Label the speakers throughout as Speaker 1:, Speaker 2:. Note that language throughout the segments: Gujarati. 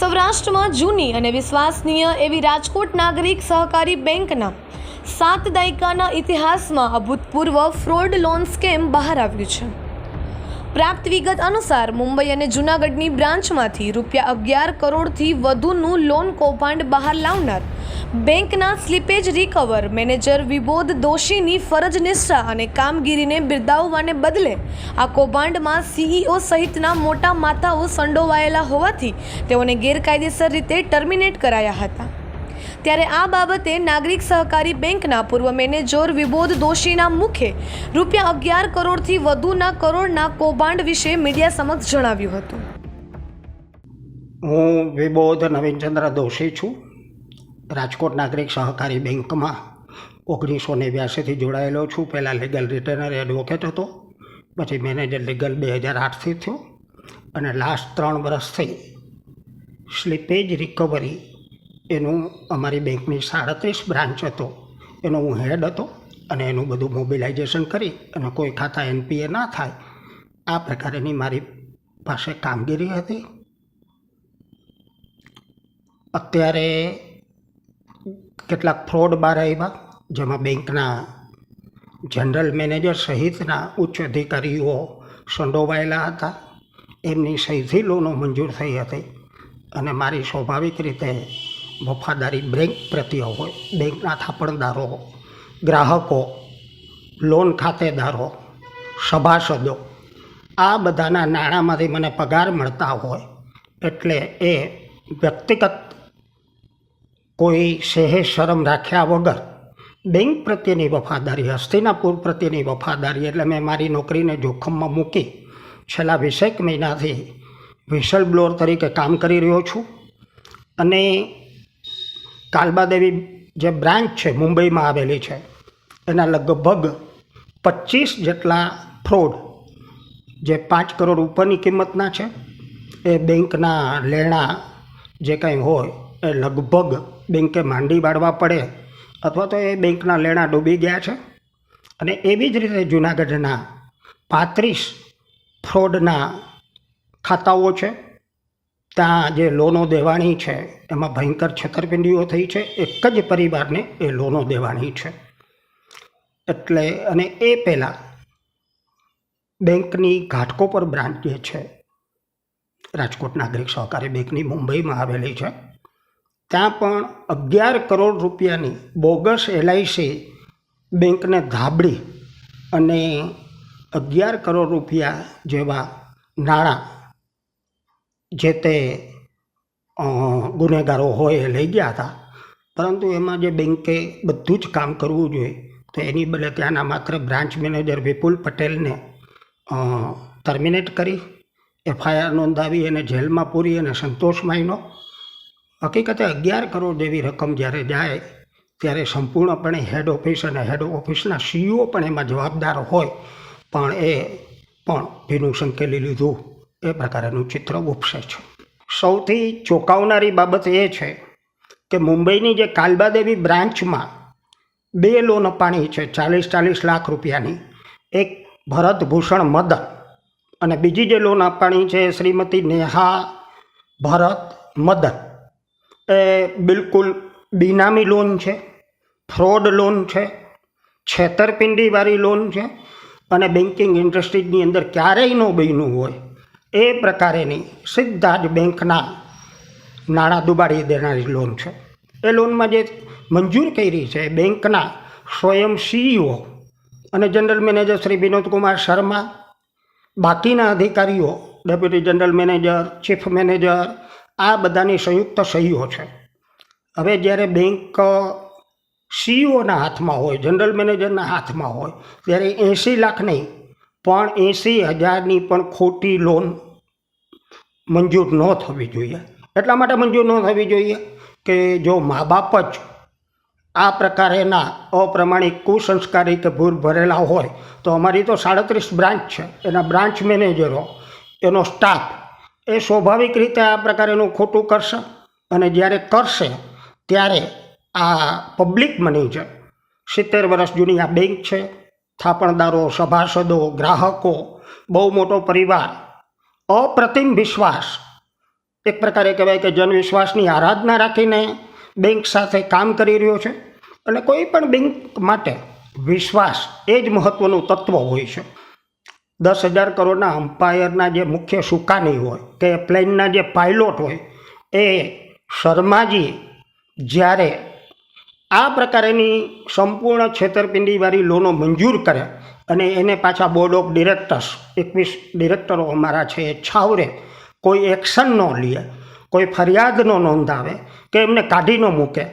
Speaker 1: સૌરાષ્ટ્રમાં જૂની અને વિશ્વસનીય એવી રાજકોટ નાગરિક સહકારી બેંકના સાત દાયકાના ઇતિહાસમાં અભૂતપૂર્વ ફ્રોડ લોન સ્કેમ બહાર આવ્યું છે. પ્રાપ્ત વિગત અનુસાર મુંબઈ અને જૂનાગઢની બ્રાન્ચમાંથી રૂપિયા અગિયાર કરોડથી વધુનું લોન કૌભાંડ બહાર લાવનાર બેંકના સ્લીપેજ રિકવર મેનેજર વિબોધ દોશીની ફરજ નિષ્ઠા અને કામગીરીને બિરદાવવાને બદલે આ કૌભાંડમાં સીઈઓ સહિતના મોટા માથાઓ સંડોવાયેલા હોવાથી તેઓને ગેરકાયદેસર રીતે ટર્મિનેટ કરાયા હતા. ત્યારે આ બાબતે નાગરિક સહકારી બેંકના પૂર્વ મેનેજર વિબોધ દોશીના મુખે રૂપિયા અગિયાર કરોડથી વધુના કરોડના કૌભાંડ વિશે મીડિયા સમક્ષ જણાવ્યું હતું.
Speaker 2: હું વિબોધ નવીનચંદ્ર દોશી છું. રાજકોટ નાગરિક સહકારી બેંકમાં ઓગણીસો નેવ્યાસીથી જોડાયેલો છું. પહેલાં લીગલ રિટર્નર એડવોકેટ હતો. પછી મેનેજર લીગલ બે હજાર આઠથી થયો. અને લાસ્ટ ત્રણ વર્ષથી સ્લીપેજ રિકવરી એનું અમારી બેંકની સાડત્રીસ બ્રાન્ચ હતો. એનો હું હેડ હતો અને એનું બધું મોબિલાઇઝેશન કરી અને કોઈ ખાતા એનપીએ ના થાય, આ પ્રકારેની મારી પાસે કામગીરી હતી. અત્યારે કેટલાક ફ્રોડ બહાર આવ્યા, જેમાં બેંકના જનરલ મેનેજર સહિતના ઉચ્ચ અધિકારીઓ સંડોવાયેલા હતા. એમની સહીથી લોનો મંજૂર થઈ હતી અને મારી સ્વાભાવિક રીતે વફાદારી બેંક પ્રત્યે હોય, બેંકના થાપણદારો, ગ્રાહકો લોન ખાતેદારો, સભાસદો, આ બધાના નાણાંમાંથી મને પગાર મળતા હોય એટલે એ વ્યક્તિગત કોઈ સહેજ શરમ રાખ્યા વગર બેંક પ્રત્યેની વફાદારી, હસ્તિનાપુર પ્રત્યેની વફાદારી, એટલે મેં મારી નોકરીને જોખમમાં મૂકી છેલ્લા વીસેક મહિનાથી વિસલ બ્લોર તરીકે કામ કરી રહ્યો છું. અને કાલબાદેવી જે બ્રાન્ચ છે મુંબઈમાં આવેલી છે, એના લગભગ પચીસ જેટલા ફ્રોડ જે પાંચ કરોડ ઉપરની કિંમતના છે, એ બેંકના લેણા જે કંઈ હોય, એ લગભગ બેંકે માંડી બાળવા પડે અથવા તો એ બેંકના લેણા ડૂબી ગયા છે. અને એવી જ રીતે જૂનાગઢના પાંત્રીસ ફ્રોડના ખાતાઓ છે. ત્યાં જે લોનો દેવાણી છે, એમાં ભયંકર છેતરપિંડીઓ થઈ છે. એક જ પરિવારને એ લોનો દેવાણી છે. એટલે અને એ પહેલાં બેંકની ઘાટકોપર બ્રાન્ચ જે છે. રાજકોટ નાગરિક સહકારી બેંકની મુંબઈમાં આવેલી છે. ત્યાં પણ અગિયાર કરોડ રૂપિયાની બોગસ એલઆઈસી બેંકને ધાબડી અને અગિયાર કરોડ રૂપિયા જેવા નાણાં જે તે ગુનેગારો હોય એ લઈ ગયા હતા. પરંતુ એમાં જે બેંકે બધું જ કામ કરવું જોઈએ, તો એની બદલે ત્યાંના માત્ર બ્રાન્ચ મેનેજર વિપુલ પટેલને ટર્મિનેટ કરી, એફઆઈઆર નોંધાવી અને જેલમાં પૂરી અને સંતોષ માન્યો હકીકતે અગિયાર કરોડ જેવી રકમ જ્યારે જાય, ત્યારે સંપૂર્ણપણે હેડ ઓફિસ અને હેડ ઓફિસના સીઈઓ પણ એમાં જવાબદાર હોય, પણ એ પણ ભીનું સંકેલી લીધું. એ પ્રકારનું ચિત્ર ઉપસે છે. સૌથી ચોંકાવનારી બાબત એ છે કે મુંબઈની જે કાલબાદેવી બ્રાન્ચમાં બે લોન અપાણી છે, ચાલીસ ચાલીસ લાખ રૂપિયાની, એક ભરત ભૂષણ મદન અને બીજી જે લોન અપાણી છે શ્રીમતી નેહા ભરત મદન. એ બિલકુલ બિનામી લોન છે, ફ્રોડ લોન છે, છેતરપિંડીવાળી લોન છે અને બેન્કિંગ ઇન્ડસ્ટ્રીની અંદર ક્યારેય ન બન્યું હોય એ પ્રકારેની સીધા જ બેંકના નાણાં દુબાડી દેનારી લોન છે. એ લોનમાં જે મંજૂર કરી છે બેંકના સ્વયં સીઈઓ અને જનરલ મેનેજર શ્રી વિનોદ કુમાર શર્મા, બાકીના અધિકારીઓ, deputy general manager, chief manager આ બધાની સંયુક્ત સહીઓ છે. હવે જ્યારે બેંક સીઈઓના હાથમાં હોય, જનરલ મેનેજરના હાથમાં હોય, ત્યારે એંસી લાખ નહીં, પણ એંસી હજારની પણ ખોટી લોન મંજૂર ન થવી જોઈએ. એટલા માટે મંજૂર ન થવી જોઈએ કે જો મા બાપ જ આ પ્રકારેના અપ્રમાણિક કુસંસ્કારી કે ભૂલ ભરેલા હોય, તો અમારી તો સાડત્રીસ બ્રાન્ચ છે. એના બ્રાન્ચ મેનેજરો, એનો સ્ટાફ એ સ્વાભાવિક રીતે આ પ્રકારેનું ખોટું કરશે અને જ્યારે કરશે, ત્યારે આ પબ્લિક મની છે સિત્તેર વર્ષ જૂની આ બેંક છે, થાપણદારો, સભાસદો, ગ્રાહકો, બહુ મોટો પરિવાર, અપ્રતિમ વિશ્વાસ, એક પ્રકારે કહેવાય કે જનવિશ્વાસની આરાધના રાખીને બેંક સાથે કામ કરી રહ્યો છે. અને કોઈ પણ બેંક માટે વિશ્વાસ એ જ મહત્ત્વનું તત્વ હોય છે. દસ હજાર કરોડના અમ્પાયરના જે મુખ્ય સુકાની હોય કે પ્લેનના જે પાયલોટ હોય, એ શર્માજી જ્યારે આ પ્રકારેની સંપૂર્ણ છેતરપિંડીવાળી લોનો મંજૂર કરે અને એને પાછા બોર્ડ ઓફ ડિરેક્ટર્સ એકવીસ ડિરેક્ટરો અમારા છે એ છાવરે, કોઈ એક્શન ન લે, કોઈ ફરિયાદ ન નોંધાવે કે એમને કાઢી ન મૂકે,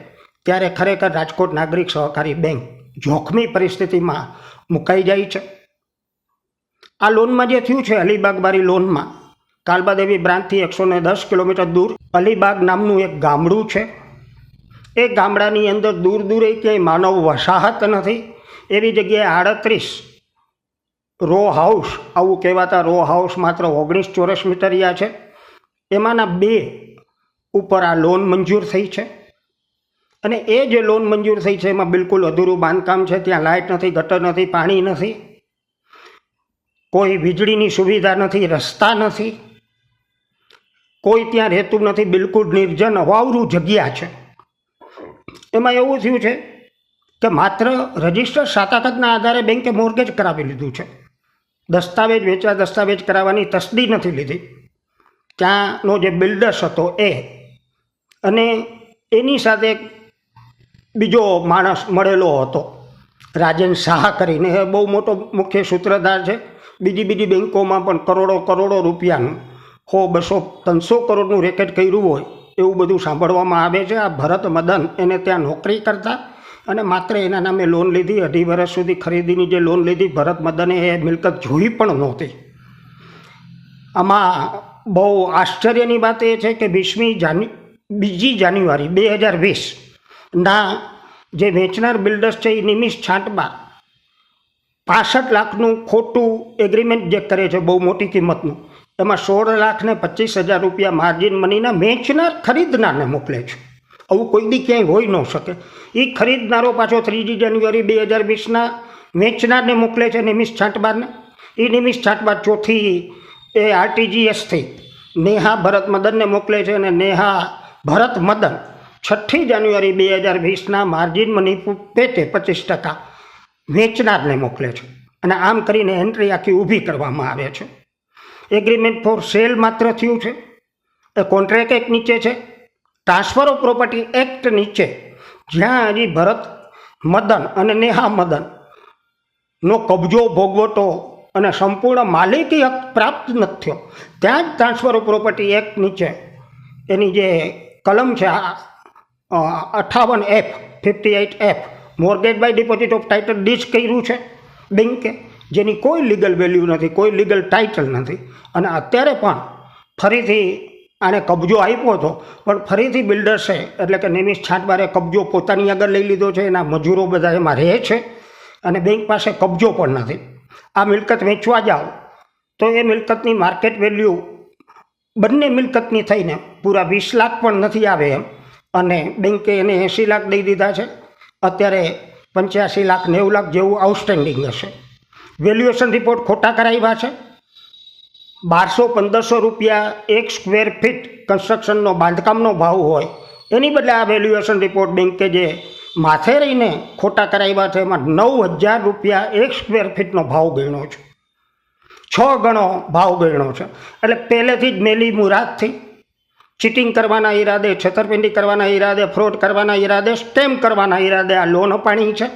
Speaker 2: ત્યારે ખરેખર રાજકોટ નાગરિક સહકારી બેંક જોખમી પરિસ્થિતિમાં મુકાઈ જાય છે. આ લોનમાં જે થયું છે અલીબાગવાળી લોનમાં, કાલબાદેવી બ્રાન્ચથી એકસો ને દસ કિલોમીટર દૂર, અલીબાગ નામનું એક ગામડું છે. એ ગામડાની અંદર દૂર દૂર ક્યાંય માનવ વસાહત નથી. એવી જગ્યાએ આડત્રીસ રો હાઉસ, આવું કહેવાતા રો હાઉસ માત્ર ઓગણીસ ચોરસ મીટરિયા છે. એમાંના બે ઉપર આ લોન મંજૂર થઈ છે. અને એ જે લોન મંજૂર થઈ છે, એમાં બિલકુલ અધૂરું બાંધકામ છે, ત્યાં લાઇટ નથી, ગટર નથી, પાણી નથી. કોઈ વીજળીની સુવિધા નથી, રસ્તા નથી, કોઈ ત્યાં રહેતું નથી, બિલકુલ નિર્જન, અવાવરું જગ્યા છે. એમાં એવું થયું છે કે માત્ર રજિસ્ટર સાતાકતના આધારે બેંકે મોર્ગેજ કરાવી લીધું છે. દસ્તાવેજ વેચવા, દસ્તાવેજ કરાવવાની તસ્દી નથી લીધી. ત્યાંનો જે બિલ્ડર્સ હતો એ, અને એની સાથે બીજો માણસ મળેલો હતો, રાજન શાહ કરીને. એ બહુ મોટો મુખ્ય સૂત્રધાર છે. બીજી બીજી બેન્કોમાં પણ કરોડો કરોડો રૂપિયાનું સો બસો ત્રણસો કરોડનું રેકેટ કર્યું હોય એવું બધું સાંભળવામાં આવે છે. આ ભરત મદન એને ત્યાં નોકરી કરતા અને માત્ર એના નામે લોન લીધી. અઢી વર્ષ સુધી ખરીદીની જે લોન લીધી, ભરત મદને એ મિલકત જોઈ પણ નહોતી. આમાં બહુ આશ્ચર્યની વાત એ છે કે વીસમી જાન્યુ બીજી જાન્યુઆરી બે હજાર વીસના જે વેચનાર બિલ્ડર્સ છે, એ નિમિષ છાંટમાં પાસઠ લાખનું ખોટું એગ્રીમેન્ટ જે કરે છે, બહુ મોટી કિંમતનું, એમાં સોળ લાખને પચીસ હજાર રૂપિયા માર્જિન મનીના વેચનાર ખરીદનારને મોકલે છે. આવું કોઈ બી ક્યાંય હોઈ ન શકે. એ ખરીદનારો પાછો ત્રીજી જાન્યુઆરી બે હજાર વીસના વેચનારને મોકલે છે નિમિષ છાંટબારને. એ નિમિષ છાંટબાર ચોથી એ આરટીજીએસથી નેહા ભરત મદનને મોકલે છે અને નેહા ભરત મદન છઠ્ઠી જાન્યુઆરી બે હજાર વીસના માર્જિન મની પેટે પચીસ ટકા વેચનારને મોકલે છે. અને આમ કરીને એન્ટ્રી આખી ઊભી કરવામાં આવે છે. એગ્રીમેન્ટ ફોર સેલ માત્ર થયું છે. એ કોન્ટ્રાક્ટ એક્ટ નીચે છે. ટ્રાન્સફર ઓફ પ્રોપર્ટી એક્ટ નીચે. જ્યાં હજી ભરત મદન અને નેહા મદન નો કબજો ભોગવટો અને સંપૂર્ણ માલિકી હક પ્રાપ્ત નથી થયો, ત્યાં જ ટ્રાન્સફર ઓફ પ્રોપર્ટી એક્ટ નીચે. એની જે કલમ છે અઠાવન F fifty eight F mortgage by deposit of title deed કર્યું છે બેન્કે જેની કોઈ લીગલ વેલ્યુ નથી, કોઈ લીગલ ટાઇટલ નથી. અને અત્યારે પણ ફરીથી આને કબજો આપ્યો હતો, પણ ફરીથી બિલ્ડર્સે એટલે કે નિમિષ છાંટવારે કબજો પોતાની આગળ લઈ લીધો છે, એના મજૂરો બધા એમાં રહે છે, અને બેંક પાસે કબજો પણ નથી. આ મિલકત વેચવા જાઓ, તો એ મિલકતની માર્કેટ વેલ્યુ બંને મિલકતની થઈને પૂરા વીસ લાખ પણ નથી આવે એમ, અને બેંકે એને એંસી લાખ દઈ દીધા છે. અત્યારે પંચ્યાસી લાખ નેવું લાખ જેવું આઉટસ્ટેન્ડિંગ હશે. વેલ્યુએશન રિપોર્ટ ખોટા કરાવ્યા છે. બારસો પંદરસો રૂપિયા એક સ્ક્વેર ફીટ કન્સ્ટ્રક્શનનો બાંધકામનો ભાવ હોય, એની બદલે આ વેલ્યુએશન રિપોર્ટ બેંકે જે માથે રહીને ખોટા કરાવ્યા છે, એમાં નવ હજાર રૂપિયા એક સ્ક્વેર ફીટનો ભાવ ગણ્યો છે. છ ગણો ભાવ ગણ્યો છે. એટલે પહેલેથી જ મેલી મુરાદથી ચીટિંગ કરવાના ઈરાદે, છેતરપિંડી કરવાના ઈરાદે ફ્રોડ કરવાના ઈરાદે સ્ટેમ કરવાના ઈરાદે આ લોન અપાણી છે.